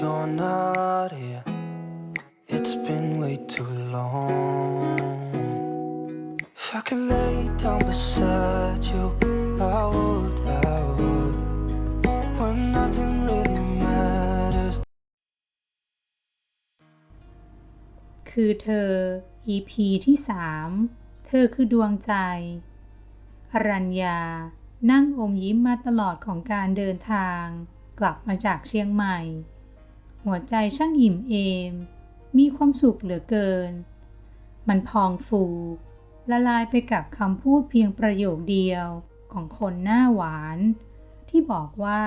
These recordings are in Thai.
you're not here. It's been way too long. If I could lay down beside you, I would, I would. When nothing really matters. คือเธอ EP ที่สามเธอคือดวงใจ อรัญญา นั่งอมยิ้มมาตลอดของการเดินทาง กลับมาจากเชียงใหม่ หัวใจช่างอิ่มเอม มีความสุขเหลือเกิน มันพองฟู ละลายไปกับคำพูดเพียงประโยคเดียวของคนหน้าหวาน ที่บอกว่า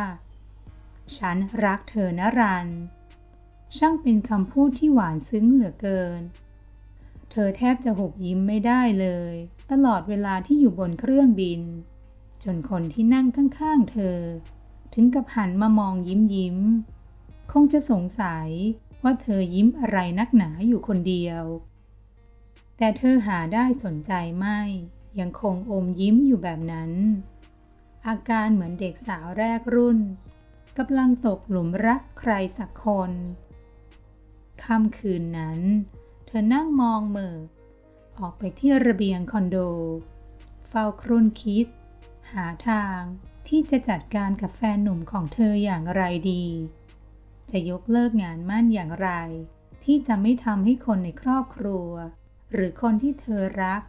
ฉันรักเธอนะรัน ช่างเป็นคำพูดที่หวานซึ้งเหลือเกิน เธอแทบจะหุบยิ้มไม่ได้เลย ตลอดเวลาที่อยู่บนเครื่องบิน จนคนที่นั่งข้างๆเธอ ถึงกับหันมามองยิ้มยิ้ม คงจะสงสัยว่าเธอยิ้มอะไรนักหนาอยู่คนเดียว แต่เธอหาได้สนใจไม่ ยังคงอมยิ้มอยู่แบบนั้น อาการเหมือนเด็กสาวแรกรุ่นกำลังตกหลุมรักใครสักคนค่ำคืนนั้น เธอนั่งมองเม่อออกไปที่ระเบียงคอนโด เฝ้าครุ่นคิด หาทางที่จะจัดการกับแฟนหนุ่มของเธออย่างไรดี จะยกเลิกงานมั่นอย่างไร ที่จะไม่ทำให้คนในครอบครัว หรือคนที่เธอรัก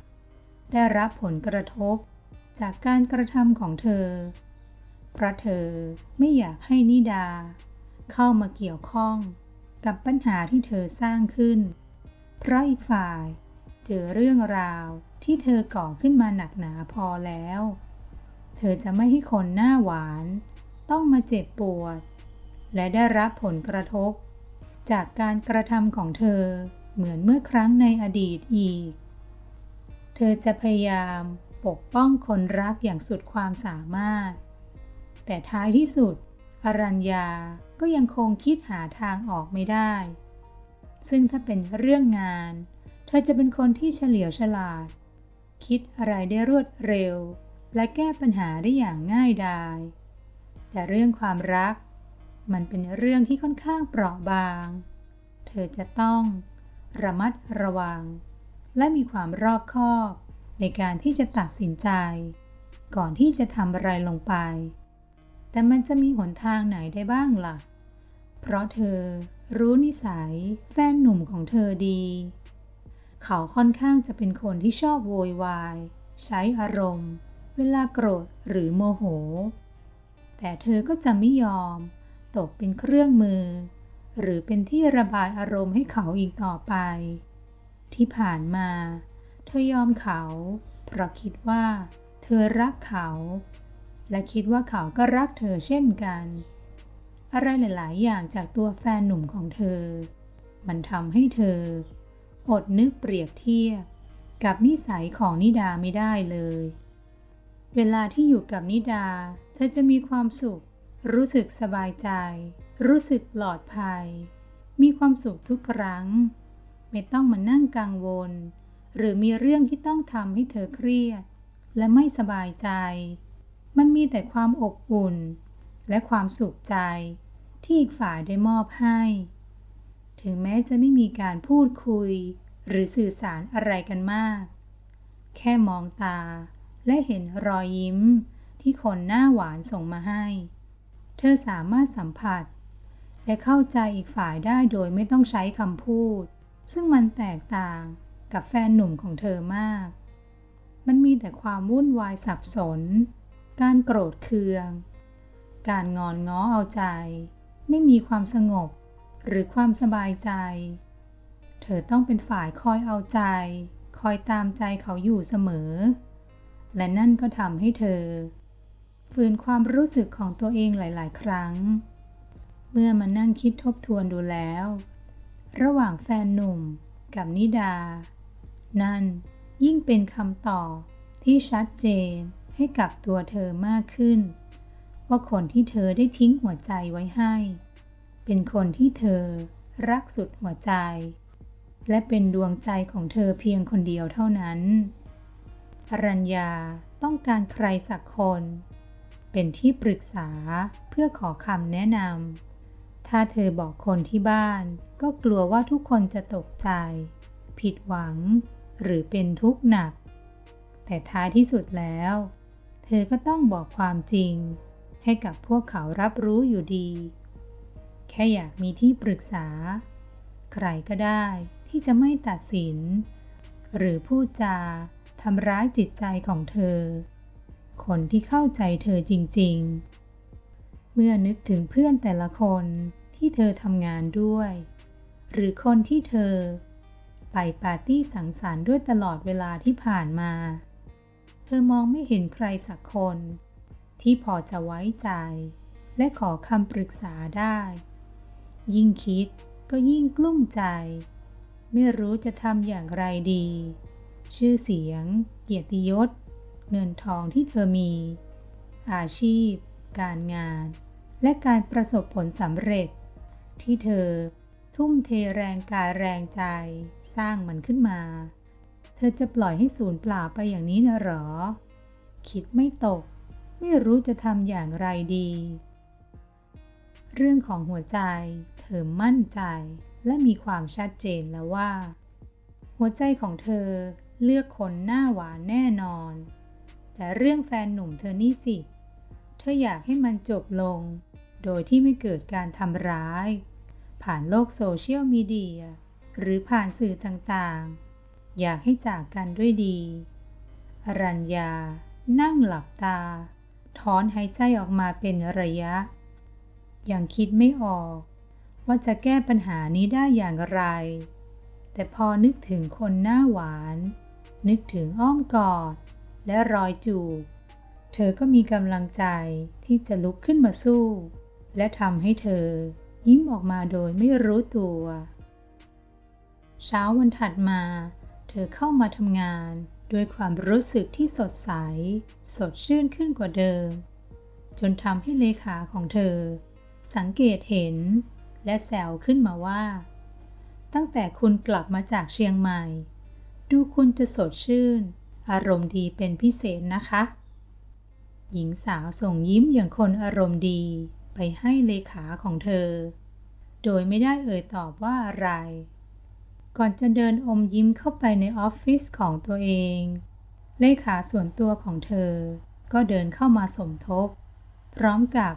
ได้รับผลกระทบ จากการกระทำของเธอ เพราะเธอไม่อยากให้นิดา เข้ามาเกี่ยวข้องกับปัญหาที่เธอสร้างขึ้น เพราะอีกฝ่ายเจอเรื่องราวที่เธอก่อขึ้นมาหนักหนาพอแล้ว เธอจะไม่ให้คนหน้าหวาน ต้องมาเจ็บปวด และได้รับผลกระทบ จากการกระทำของเธอเหมือนเมื่อครั้งในอดีตอีก เธอจะพยายามปกป้องคนรักอย่างสุดความสามารถ แต่ท้ายที่สุด อรัญญาก็ยังคงคิดหาทางออกไม่ได้ ซึ่งถ้าเป็นเรื่องงาน เธอจะเป็นคนที่เฉลียวฉลาด คิดอะไรได้รวดเร็ว และแก้ปัญหาได้อย่างง่ายดาย แต่เรื่องความรัก มันเป็นเรื่องที่ค่อนข้างเปราะบาง เธอจะต้องระมัดระวัง และมีความรอบคอบ ในการที่จะตัดสินใจ ก่อนที่จะทำอะไรลงไป แต่มันจะมีหนทางไหนได้บ้างล่ะ เพราะเธอรู้นิสัยแฟนหนุ่มของเธอดี เขาค่อนข้างจะเป็นคนที่ชอบโวยวาย ใช้อารมณ์ เวลาโกรธหรือโมโห แต่เธอก็จะไม่ยอม ตกเป็นเครื่องมือ หรือเป็นที่ระบายอารมณ์ให้เขาอีกต่อไป ที่ผ่านมา เธอยอมเขา เพราะคิดว่า เธอรักเขา และคิดว่าเขาก็รักเธอเช่นกัน อะไรหลาย ๆ อย่างจากตัวแฟนหนุ่มของเธอ มันทำให้เธอ อดนึกเปรียบเทียบกับนิสัยของนิดาไม่ได้เลย เวลาที่อยู่กับนิดา เธอจะมีความสุข รู้สึกสบายใจ รู้สึกปลอดภัย มีความสุขทุกครั้ง ไม่ต้องมานั่งกังวล หรือมีเรื่องที่ต้องทำให้เธอเครียด และไม่สบายใจ มันมีแต่ความอบอุ่น และความสุขใจที่อีกฝ่ายได้มอบให้ ถึงแม้จะไม่มีการพูดคุย หรือสื่อสารอะไรกันมาก แค่มองตาและเห็นรอยยิ้มที่คนหน้าหวานส่งมาให้ เธอสามารถสัมผัส และเข้าใจอีกฝ่ายได้โดยไม่ต้องใช้คำพูด ซึ่งมันแตกต่างกับแฟนหนุ่มของเธอมาก มันมีแต่ความวุ่นวายสับสน การโกรธเคือง การงอนง้อเอาใจ ไม่มีความสงบหรือความสบายใจ เธอต้องเป็นฝ่ายคอยเอาใจ คอยตามใจเขาอยู่เสมอ และนั่นก็ทำให้เธอ ฝืนความรู้สึกของตัวเองหลาย ๆ ครั้ง เมื่อมานั่งคิดทบทวนดูแล้ว ระหว่างแฟนหนุ่มกับนิดา นั่นยิ่งเป็นคำตอบที่ชัดเจนให้กับตัวเธอมากขึ้น ว่าคนที่เธอได้ทิ้งหัวใจไว้ให้ เป็นคนที่เธอรักสุดหัวใจ และเป็นดวงใจของเธอเพียงคนเดียวเท่านั้นอรัญญาต้องการใครสักคน เป็นที่ปรึกษาเพื่อขอคำแนะนำ ถ้าเธอบอกคนที่บ้าน ก็กลัวว่าทุกคนจะตกใจ ผิดหวัง หรือเป็นทุกข์หนัก แต่ท้ายที่สุดแล้ว เธอก็ต้องบอกความจริง ให้กับพวกเขารับรู้อยู่ดี แค่อยากมีที่ปรึกษา ใครก็ได้ที่จะไม่ตัดสิน หรือพูดจาทำร้ายจิตใจของเธอ คนที่เข้าใจเธอจริงๆ เมื่อนึกถึงเพื่อนแต่ละคนที่เธอทำงานด้วย หรือคนที่เธอ ไปปาร์ตี้สังสรรค์ด้วยตลอดเวลาที่ผ่านมา เธอมองไม่เห็นใครสักคน ที่พอจะไว้ใจ และขอคำปรึกษาได้ ยิ่งคิดก็ยิ่งกลุ้มใจ ไม่รู้จะทำอย่างไรดี ชื่อเสียง เกียรติยศ เงินทองที่เธอมี อาชีพ การงาน และการประสบผลสำเร็จ ที่เธอทุ่มเทแรงกายแรงใจ สร้างมันขึ้นมา เธอจะปล่อยให้สูญเปล่าไปอย่างนี้นะหรอ คิดไม่ตก ไม่รู้จะทำอย่างไรดี เรื่องของหัวใจ เธอมั่นใจและมีความชัดเจนแล้วว่า หัวใจของเธอเลือกคนหน้าหวานแน่นอน แต่เรื่องแฟนหนุ่มเธอนี่สิ เธออยากให้มันจบลง โดยที่ไม่เกิดการทำร้าย ผ่านโลกโซเชียลมีเดีย หรือผ่านสื่อต่างๆ อยากให้จากกันด้วยดี อรัญญา นั่งหลับตา ถอนหายใจออกมาเป็นระยะ ยังคิดไม่ออก ว่าจะแก้ปัญหานี้ได้อย่างไร แต่พอนึกถึงคนหน้าหวาน นึกถึงอ้อมกอด และรอยจูบ เธอก็มีกำลังใจที่จะลุกขึ้นมาสู้ และทำให้เธอยิ้มออกมาโดยไม่รู้ตัว เช้าวันถัดมา เธอเข้ามาทำงานด้วยความรู้สึกที่สดใส สดชื่นขึ้นกว่าเดิม จนทำให้เลขาของเธอ สังเกตเห็น และแซวขึ้นมาว่า ตั้งแต่คุณกลับมาจากเชียงใหม่ ดูคุณจะสดชื่น อารมณ์ดีเป็นพิเศษนะคะ หญิงสาวส่งยิ้มอย่างคนอารมณ์ดีไปให้เลขาของเธอ โดยไม่ได้เอ่ยตอบว่าอะไร ก่อนจะเดินอมยิ้มเข้าไปในออฟฟิศของตัวเอง เลขาส่วนตัวของเธอ ก็เดินเข้ามาสมทบ พร้อมกับ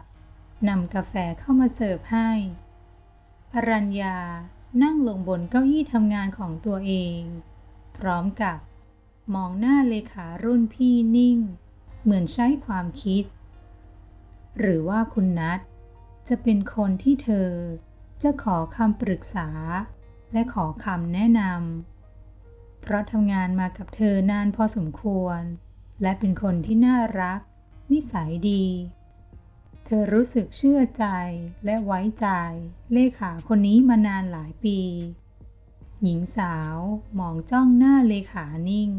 นำกาแฟเข้ามาเสิร์ฟให้ อรัญญานั่งลงบนเก้าอี้ทำงานของตัวเอง พร้อมกับ มองหน้าเลขารุ่นพี่นิ่ง เหมือนใช้ความคิด หรือว่าคุณนัทจะเป็นคนที่เธอจะขอคำปรึกษา และขอคำแนะนำ เพราะทำงานมากับเธอนานพอสมควร และเป็นคนที่น่ารัก นิสัยดี เธอรู้สึกเชื่อใจและไว้ใจเลขาคนนี้มานานหลายปี หญิงสาวมองจ้องหน้าเลขานิ่ง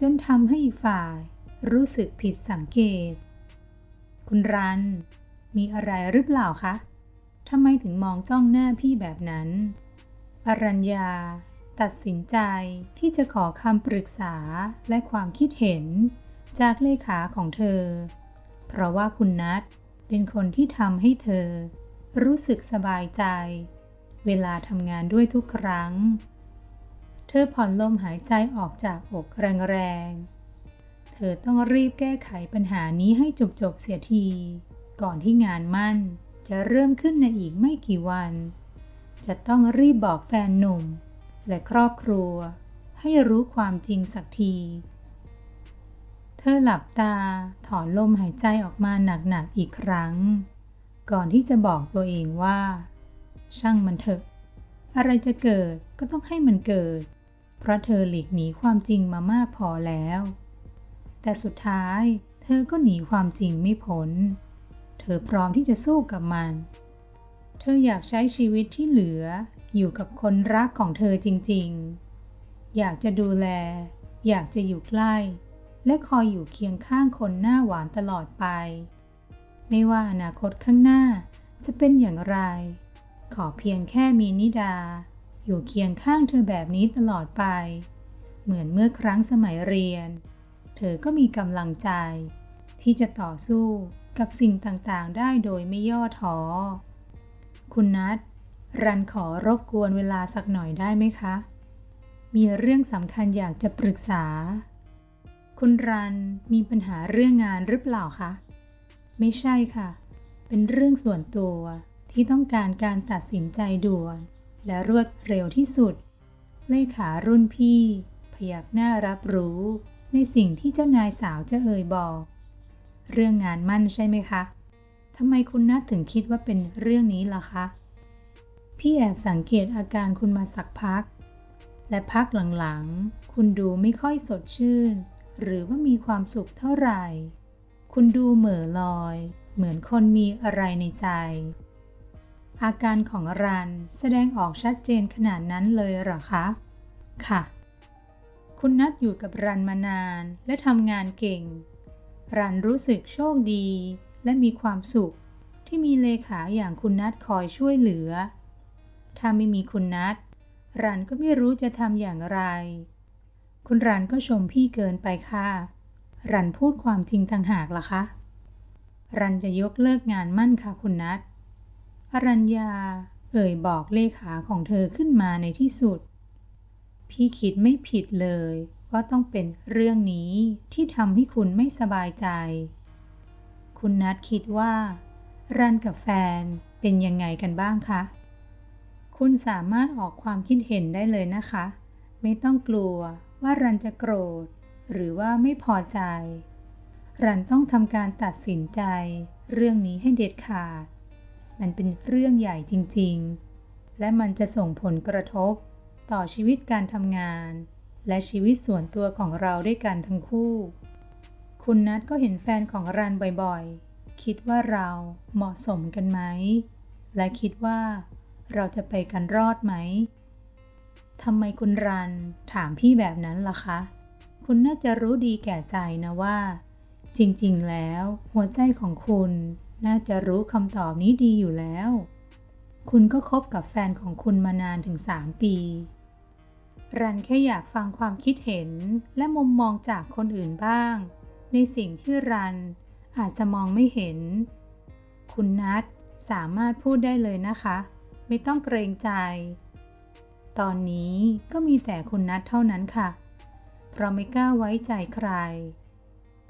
จนทำให้ฝ่ายรู้สึกผิดสังเกต คุณรัน มีอะไรหรือเปล่าคะทำไมถึงมองจ้องหน้าพี่แบบนั้น อรัญญา ตัดสินใจที่จะขอคำปรึกษาและความคิดเห็นจากเลขาของเธอ เพราะว่าคุณนัทเป็นคนที่ทำให้เธอ รู้สึกสบายใจ เวลาทำงานด้วยทุกครั้ง เธอผ่อนลมหายใจออกจากอกแรงๆ เธอต้องรีบแก้ไขปัญหานี้ให้จบๆเสียที ก่อนที่งานมั่นจะเริ่มขึ้นในอีกไม่กี่วัน จะต้องรีบบอกแฟนหนุ่ม และครอบครัว ให้รู้ความจริงสักที เธอหลับตาถอนลมหายใจออกมาหนักๆอีกครั้ง ก่อนที่จะบอกตัวเองว่า ช่างมันเถอะ อะไรจะเกิดก็ต้องให้มันเกิด เพราะเธอหลีกหนีความจริงมามากพอแล้ว แต่สุดท้ายเธอก็หนีความจริงไม่พ้น เธอพร้อมที่จะสู้กับมัน เธออยากใช้ชีวิตที่เหลืออยู่กับคนรักของเธอจริงๆ อยากจะดูแล อยากจะอยู่ใกล้ และคอยอยู่เคียงข้างคนหน้าหวานตลอดไป ไม่ว่าอนาคตข้างหน้าจะเป็นอย่างไร ขอเพียงแค่มีนิดา อยู่เคียงข้างเธอแบบนี้ตลอดไป เหมือนเมื่อครั้งสมัยเรียน เธอก็มีกำลังใจ ที่จะต่อสู้กับสิ่งต่างๆ ได้โดยไม่ย่อท้อ คุณนัทรันขอรบกวนเวลาสักหน่อยได้ไหมคะ มีเรื่องสำคัญอยากจะปรึกษา คุณรันมีปัญหาเรื่องงานหรือเปล่าคะ ไม่ใช่ค่ะ เป็นเรื่องส่วนตัว ที่ต้องการการตัดสินใจด่วน และรวดเร็วที่สุด เลขารุ่นพี่ พยักหน้ารับรู้ ในสิ่งที่เจ้านายสาวจะเอ่ยบอก เรื่องงานมั่นใช่ไหมคะทำไมคุณนัทถึงคิดว่าเป็นเรื่องนี้ล่ะคะ พี่แอบสังเกตอาการคุณมาสักพัก และพักหลังๆ คุณดูไม่ค่อยสดชื่น หรือว่ามีความสุขเท่าไหร่ คุณดูเหม่อลอย เหมือนคนมีอะไรในใจ อาการของรันแสดงออกชัดเจนขนาดนั้นเลยเหรอคะ ค่ะ คุณนัดอยู่กับรันมานานและทำงานเก่ง รันรู้สึกโชคดีและมีความสุขที่มีเลขาอย่างคุณนัดคอยช่วยเหลือ ถ้าไม่มีคุณนัดรันก็ไม่รู้จะทำอย่างไร คุณรันก็ชมพี่เกินไปค่ะ รันพูดความจริงต่างหากล่ะคะ รันจะยกเลิกงานมั่นค่ะคุณนัท อรัญญา เอ่ยบอกเลขาของเธอขึ้นมาในที่สุด พี่คิดไม่ผิดเลยว่าต้องเป็นเรื่องนี้ที่ทำให้คุณไม่สบายใจ คุณนัทคิดว่า รันกับแฟนเป็นยังไงกันบ้างคะ คุณสามารถออกความคิดเห็นได้เลยนะคะ ไม่ต้องกลัวว่ารันจะโกรธ หรือว่าไม่พอใจ รันต้องทำการตัดสินใจ เรื่องนี้ให้เด็ดขาด มันเป็นเรื่องใหญ่จริง ๆ และมันจะส่งผลกระทบ ต่อชีวิตการทำงาน และชีวิตส่วนตัวของเราด้วยกันทั้งคู่ คุณนัทก็เห็นแฟนของรันบ่อยๆ คิดว่าเราเหมาะสมกันไหม และคิดว่าเราจะไปกันรอดไหมทำไมคุณรันถามพี่แบบนั้นล่ะคะ คุณน่าจะรู้ดีแก่ใจนะว่า จริงๆ แล้ว หัวใจของคุณ น่าจะรู้คำตอบนี้ดีอยู่แล้ว คุณก็คบกับแฟนของคุณมานานถึงสามปี รันแค่อยากฟังความคิดเห็นและมุมมองจากคนอื่นบ้าง ในสิ่งที่รันอาจจะมองไม่เห็น คุณนัทสามารถพูดได้เลยนะคะ ไม่ต้องเกรงใจ ตอนนี้ก็มีแต่คุณนัทเท่านั้นค่ะ เพราะไม่กล้าไว้ใจใคร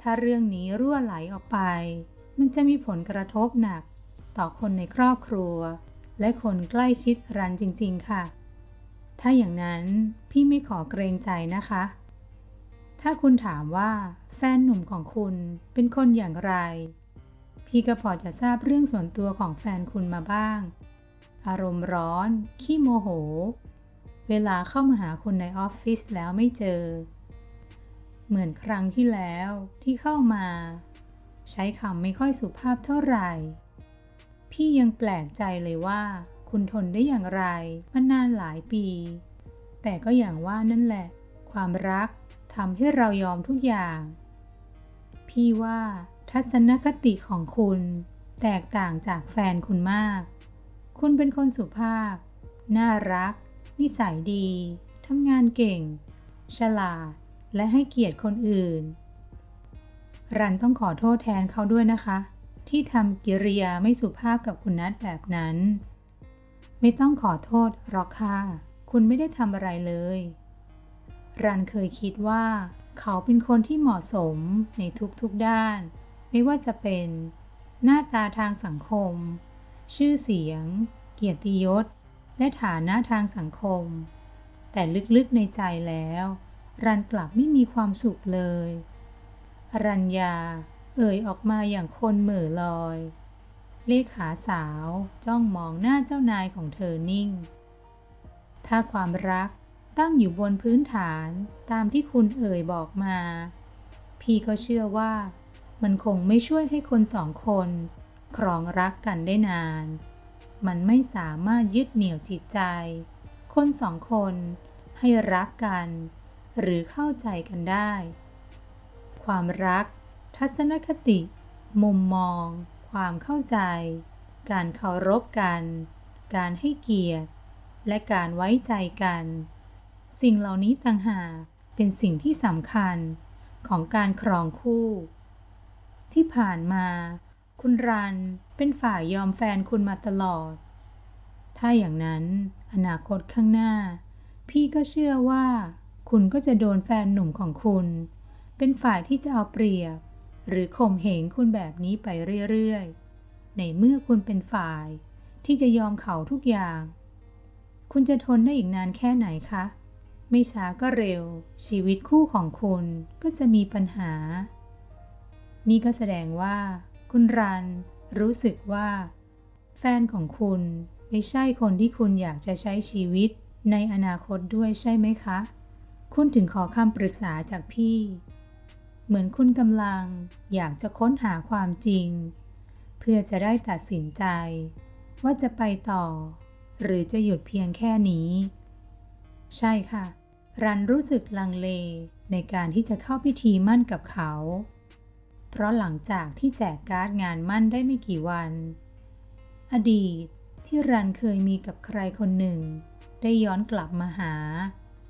ถ้าเรื่องนี้รั่วไหลออกไป มันจะมีผลกระทบหนัก ต่อคนในครอบครัว และคนใกล้ชิดรันจริง ๆ ค่ะ ถ้าอย่างนั้นพี่ไม่ขอเกรงใจนะคะ ถ้าคุณถามว่าแฟนหนุ่มของคุณเป็นคนอย่างไร พี่ก็พอจะทราบเรื่องส่วนตัวของแฟนคุณมาบ้าง อารมณ์ร้อน ขี้โมโห เวลาเข้ามาหาคุณในออฟฟิศแล้วไม่เจอ เหมือนครั้งที่แล้วที่เข้ามา ใช้คำไม่ค่อยสุภาพเท่าไหร่ พี่ยังแปลกใจเลยว่า คุณทนได้อย่างไรมานานหลายปี แต่ก็อย่างว่านั่นแหละ ความรักทำให้เรายอมทุกอย่าง พี่ว่าทัศนคติของคุณแตกต่างจากแฟนคุณมาก คุณเป็นคนสุภาพ น่ารัก นิสัยดี ทำงานเก่ง ฉลาด และให้เกียรติคนอื่น รันต้องขอโทษแทนเขาด้วยนะคะ ที่ทำกิริยาไม่สุภาพกับคุณนัทแบบนั้น ไม่ต้องขอโทษหรอกค่ะ คุณไม่ได้ทำอะไรเลย รันเคยคิดว่า เขาเป็นคนที่เหมาะสมในทุกๆด้าน ไม่ว่าจะเป็นหน้าตาทางสังคม ชื่อเสียง เกียรติยศ และฐานะทางสังคม แต่ลึกๆในใจแล้ว รันกลับไม่มีความสุขเลย รัญญา เอ่ยออกมาอย่างคนเหม่อลอย เลขาสาวจ้องมองหน้าเจ้านายของเธอนิ่ง ถ้าความรักตั้งอยู่บนพื้นฐานตามที่คุณเอ่ยบอกมา พี่ก็เชื่อว่า มันคงไม่ช่วยให้คนสองคน ครองรักกันได้นาน มันไม่สามารถยึดเหนี่ยวจิตใจ คนสองคนให้รักกัน หรือเข้าใจกันได้ ความรัก ทัศนคติ มุมมอง ความเข้าใจ การเคารพกัน การให้เกียรติ และการไว้ใจกัน สิ่งเหล่านี้ต่างหากเป็นสิ่งที่สำคัญของการครองคู่ ที่ผ่านมา คุณรันเป็นฝ่ายยอมแฟนคุณมาตลอด ถ้าอย่างนั้นอนาคตข้างหน้า พี่ก็เชื่อว่า คุณก็จะโดนแฟนหนุ่มของคุณ เป็นฝ่ายที่จะเอาเปรียบ หรือข่มเหงคุณแบบนี้ไปเรื่อยๆ ในเมื่อคุณเป็นฝ่ายที่จะยอมเขาทุกอย่าง คุณจะทนได้อีกนานแค่ไหนคะ ไม่ช้าก็เร็ว ชีวิตคู่ของคุณก็จะมีปัญหา นี่ก็แสดงว่า คุณรันรู้สึกว่า แฟนของคุณไม่ใช่คนที่คุณอยากจะใช้ชีวิตในอนาคตด้วยใช่ไหมคะ คุณถึงขอคำปรึกษาจากพี่ เหมือนคุณกำลังอยากจะค้นหาความจริง เพื่อจะได้ตัดสินใจ ว่าจะไปต่อ หรือจะหยุดเพียงแค่นี้ ใช่ค่ะ รันรู้สึกลังเลในการที่จะเข้าพิธีมั่นกับเขา เพราะหลังจากที่แจกการ์ดงานมั่นได้ไม่กี่วัน อดีตที่รันเคยมีกับใครคนหนึ่ง ได้ย้อนกลับมาหา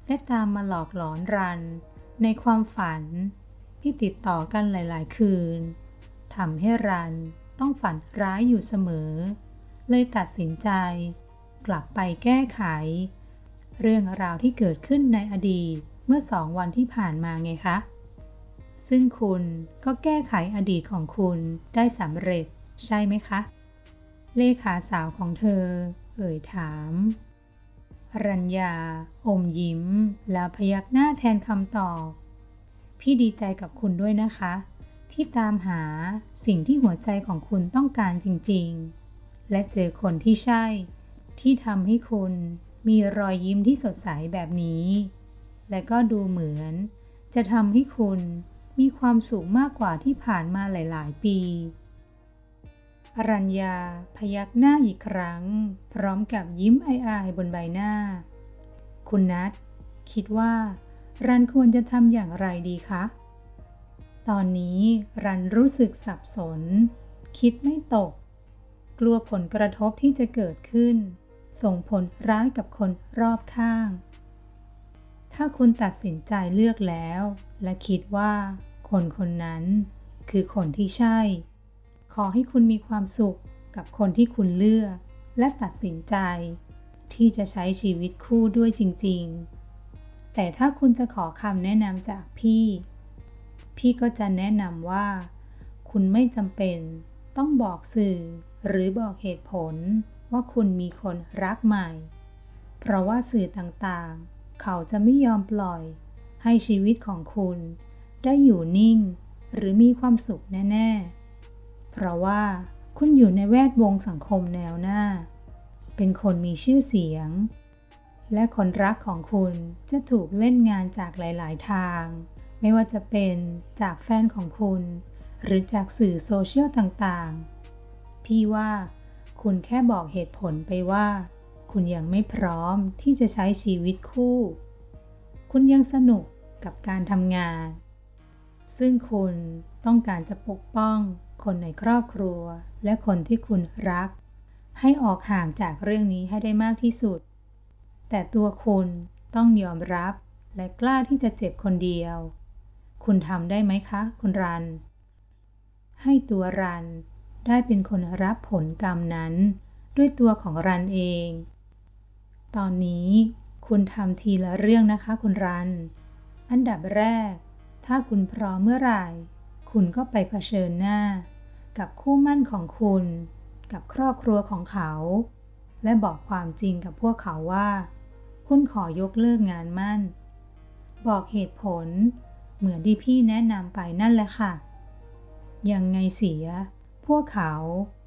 และตามมาหลอกหลอนรัน ในความฝัน ที่ติดต่อกันหลาย ๆ คืนทำให้รันต้องฝันร้ายอยู่เสมอ เลยตัดสินใจ กลับไปแก้ไข เรื่องราวที่เกิดขึ้นในอดีตเมื่อสองวันที่ผ่านมาไงคะ ซึ่งคุณก็แก้ไขอดีตของคุณได้สำเร็จใช่ไหมคะ เลขาสาวของเธอ เอ่ยถาม รัญญา อมยิ้ม แล้วพยักหน้าแทนคำตอบ พี่ดีใจกับคุณด้วยนะคะ ที่ตามหาสิ่งที่หัวใจของคุณต้องการจริงๆ และเจอคนที่ใช่ ที่ทำให้คุณมีรอยยิ้มที่สดใสแบบนี้ และก็ดูเหมือน จะทำให้คุณมีความสุขมากกว่าที่ผ่านมาหลาย ๆ ปี อรัญญาพยักหน้าอีกครั้ง พร้อมกับยิ้มอายๆบนใบหน้า คุณนัทคิดว่า รันควรจะทำอย่างไรดีคะ ตอนนี้รันรู้สึกสับสน คิดไม่ตก กลัวผลกระทบที่จะเกิดขึ้น ส่งผลร้ายกับคนรอบข้าง ถ้าคุณตัดสินใจเลือกแล้ว และคิดว่า คนคนนั้นคือคนที่ใช่ ขอให้คุณมีความสุขกับคนที่คุณเลือก และตัดสินใจ ที่จะใช้ชีวิตคู่ด้วยจริง ๆ แต่ถ้าคุณจะขอคำแนะนำจากพี่ พี่ก็จะแนะนำว่า คุณไม่จำเป็น ต้องบอกสื่อ หรือบอกเหตุผลว่าคุณมีคนรักใหม่ เพราะว่าสื่อต่างๆ เขาจะไม่ยอมปล่อย ให้ชีวิตของคุณ ได้อยู่นิ่ง หรือมีความสุขแน่ ๆ เพราะว่าคุณอยู่ในแวดวงสังคมแนวหน้า เป็นคนมีชื่อเสียง และคนรักของคุณจะถูกเล่นงานจากหลาย ๆ ทาง ไม่ว่าจะเป็นจากแฟนของคุณ หรือจากสื่อโซเชียลต่าง ๆ พี่ว่าคุณแค่บอกเหตุผลไปว่า คุณยังไม่พร้อมที่จะใช้ชีวิตคู่ คุณยังสนุกกับการทำงาน ซึ่งคุณต้องการจะปกป้องคนในครอบครัวและคนที่คุณรัก ให้ออกห่างจากเรื่องนี้ให้ได้มากที่สุด แต่ตัวคุณต้องยอมรับและกล้าที่จะเจ็บคนเดียว คุณทำได้ไหมคะ คุณรัน ให้ตัวรันได้เป็นคนรับผลกรรมนั้น ด้วยตัวของรันเอง ตอนนี้คุณทำทีละเรื่องนะคะ คุณรัน อันดับแรก ถ้าคุณพร้อมเมื่อไหร่ คุณก็ไปเผชิญหน้า กับคู่มั่นของคุณ กับครอบครัวของเขา และบอกความจริงกับพวกเขาว่า คุณขอยกเลิกงานมั่น บอกเหตุผล เหมือนที่พี่แนะนำไปนั่นแหละค่ะ ยังไงเสีย พวกเขา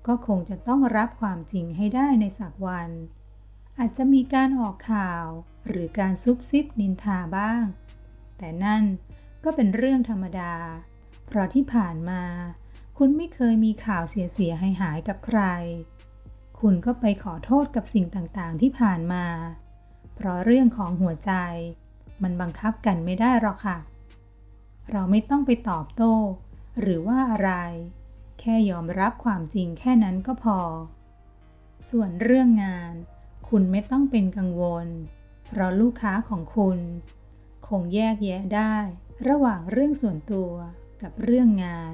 ก็คงจะต้องรับความจริงให้ได้ในสักวัน อาจจะมีการออกข่าวหรือการซุบซิบนินทาบ้าง แต่นั่นก็เป็นเรื่องธรรมดา เพราะที่ผ่านมา คุณไม่เคยมีข่าวเสียๆให้หายกับใคร คุณก็ไปขอโทษกับสิ่งต่างๆที่ผ่านมา เพราะเรื่องของหัวใจ มันบังคับกันไม่ได้หรอกค่ะ เราไม่ต้องไปตอบโต้ หรือว่าอะไร แค่ยอมรับความจริงแค่นั้นก็พอ ส่วนเรื่องงาน คุณไม่ต้องเป็นกังวล เพราะลูกค้าของคุณ คงแยกแยะได้ ระหว่างเรื่องส่วนตัวกับเรื่องงาน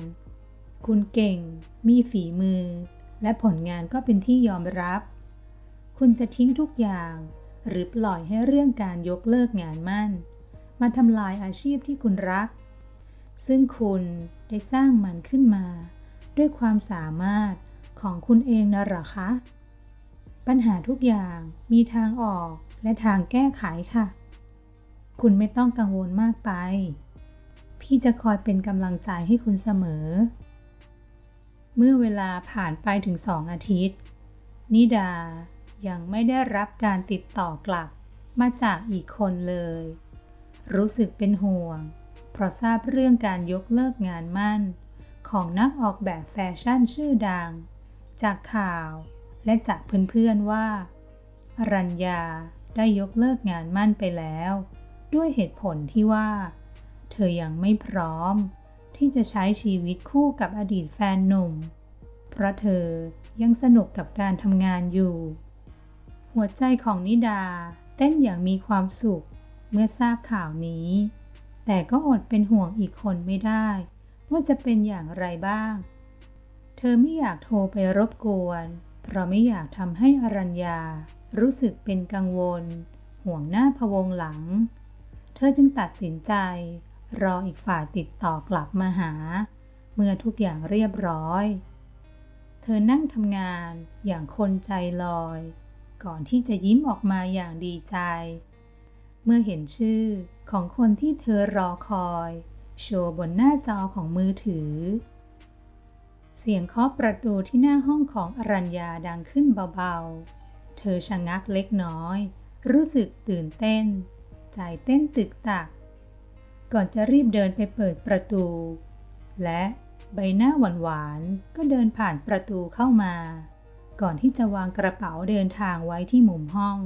คุณเก่ง มีฝีมือ และผลงานก็เป็นที่ยอมรับ คุณคุณจะทิ้งทุกอย่าง หรือปล่อยให้เรื่องการยกเลิกงานมั่น มาทำลายอาชีพที่คุณรัก ซึ่งคุณได้สร้างมันขึ้นมา ด้วยความสามารถของคุณเองนะหรอคะ ปัญหาทุกอย่างมีทางออกและทางแก้ไขค่ะ คุณไม่ต้องกังวลมากไป พี่จะคอยเป็นกำลังใจให้คุณเสมอ เมื่อเวลาผ่านไปถึงสองอาทิตย์ นิดา ยังไม่ได้รับการติดต่อกลับมาจากอีกคนเลย รู้สึกเป็นห่วง เพราะทราบเรื่องการยกเลิกงานมั่น ของนักออกแบบแฟชั่นชื่อดัง จากข่าวและจากเพื่อนๆว่า อรัญญาได้ยกเลิกงานมั่นไปแล้ว ด้วยเหตุผลที่ว่า เธอยังไม่พร้อม ที่จะใช้ชีวิตคู่กับอดีตแฟนหนุ่ม เพราะเธอยังสนุกกับการทำงานอยู่ หัวใจของนิดาเต้นอย่างมีความสุข เมื่อทราบข่าวนี้ แต่ก็อดเป็นห่วงอีกคนไม่ได้ ว่าจะเป็นอย่างไรบ้าง เธอไม่อยากโทรไปรบกวน เพราะไม่อยากทำให้อรัญญา รู้สึกเป็นกังวล ห่วงหน้าพวงหลัง เธอจึงตัดสินใจ รออีกฝ่ายติดต่อกลับมาหา เมื่อทุกอย่างเรียบร้อย เธอนั่งทำงานอย่างคนใจลอย ก่อนที่จะยิ้มออกมาอย่างดีใจ เมื่อเห็นชื่อของคนที่เธอรอคอย โชว์บนหน้าจอของมือถือ เสียงเคาะประตูที่หน้าห้องของอรัญญาดังขึ้นเบาๆ เธอชะงักเล็กน้อย รู้สึกตื่นเต้น ใจเต้นตึกตัก ก่อนจะรีบเดินไปเปิดประตู และใบหน้าหวานๆก็เดินผ่านประตูเข้ามา ก่อนที่จะวางกระเป๋าเดินทางไว้ที่มุมห้อง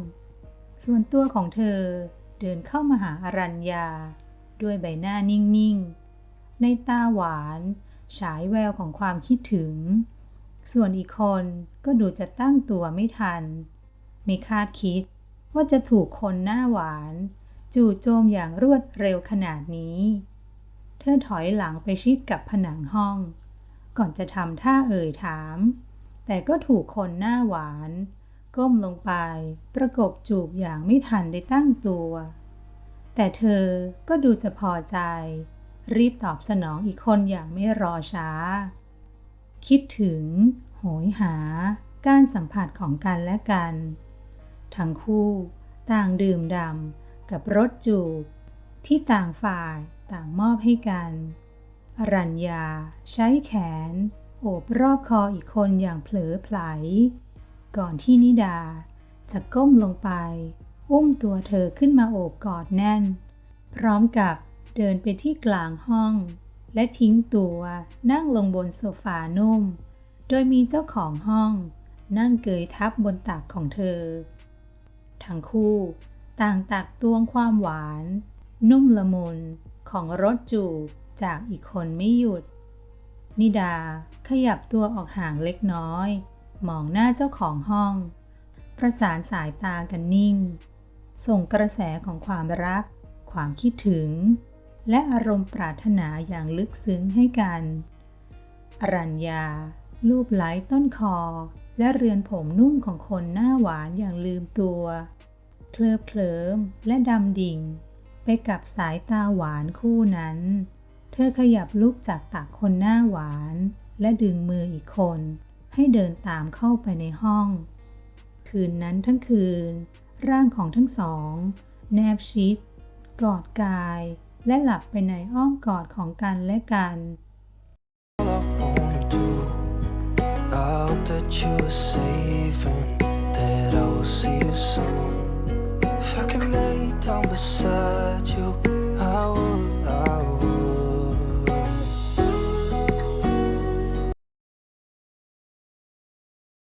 ส่วนตัวของเธอเดินเข้ามาหาอรัญญา ด้วยใบหน้านิ่งๆ ในตาหวาน ฉายแววของความคิดถึง ส่วนอีกคนก็ดูจะตั้งตัวไม่ทัน ไม่คาดคิดว่าจะถูกคนหน้าหวาน จู่โจมอย่างรวดเร็วขนาดนี้ เธอถอยหลังไปชิดกับผนังห้อง ก่อนจะทำท่าเอ่ยถาม แต่ก็ถูกคนหน้าหวาน ก้มลงไป ประกบจูบอย่างไม่ทันได้ตั้งตัว แต่เธอก็ดูจะพอใจ รีบตอบสนองอีกคนอย่างไม่รอช้า คิดถึง โหยหา การสัมผัสของกันและกัน ทั้งคู่ต่างดื่มดำกับรสจูบ ที่ต่างฝ่ายต่างมอบให้กันอรัญญาใช้แขน โอบรอบคออีกคนอย่างเผลอไผล ก่อนที่นิดา จะก้มลงไป อุ้มตัวเธอขึ้นมาโอบกอดแน่น พร้อมกับเดินไปที่กลางห้อง และทิ้งตัวนั่งลงบนโซฟานุ่ม โดยมีเจ้าของห้อง นั่งเกยทับบนตักของเธอ ทั้งคู่ ต่างตักตวงความหวาน นุ่มละมุนของรสจูบจากอีกคนไม่หยุด นิดา ขยับตัวออกห่างเล็กน้อย มองหน้าเจ้าของห้อง ประสานสายตากันนิ่ง ส่งกระแสของความรัก ความคิดถึง และอารมณ์ปรารถนาอย่างลึกซึ้งให้กัน อรัญญา ลูบไหล้ต้นคอ และเรือนผมนุ่มของคนหน้าหวานอย่างลืมตัว เคลิบเคลิ้มและดำดิ่ง ไปกับสายตาหวานคู่นั้น เธอขยับลุกจากตักคนหน้าหวาน และดึงมืออีกคน ให้เดินตามเข้าไปในห้อง คืนนั้นทั้งคืน ร่างของทั้งสอง แนบชิด กอดกาย และหลับไปในอ้อมกอดของกันและกัน That I'll see you soon. If I can lay down beside you.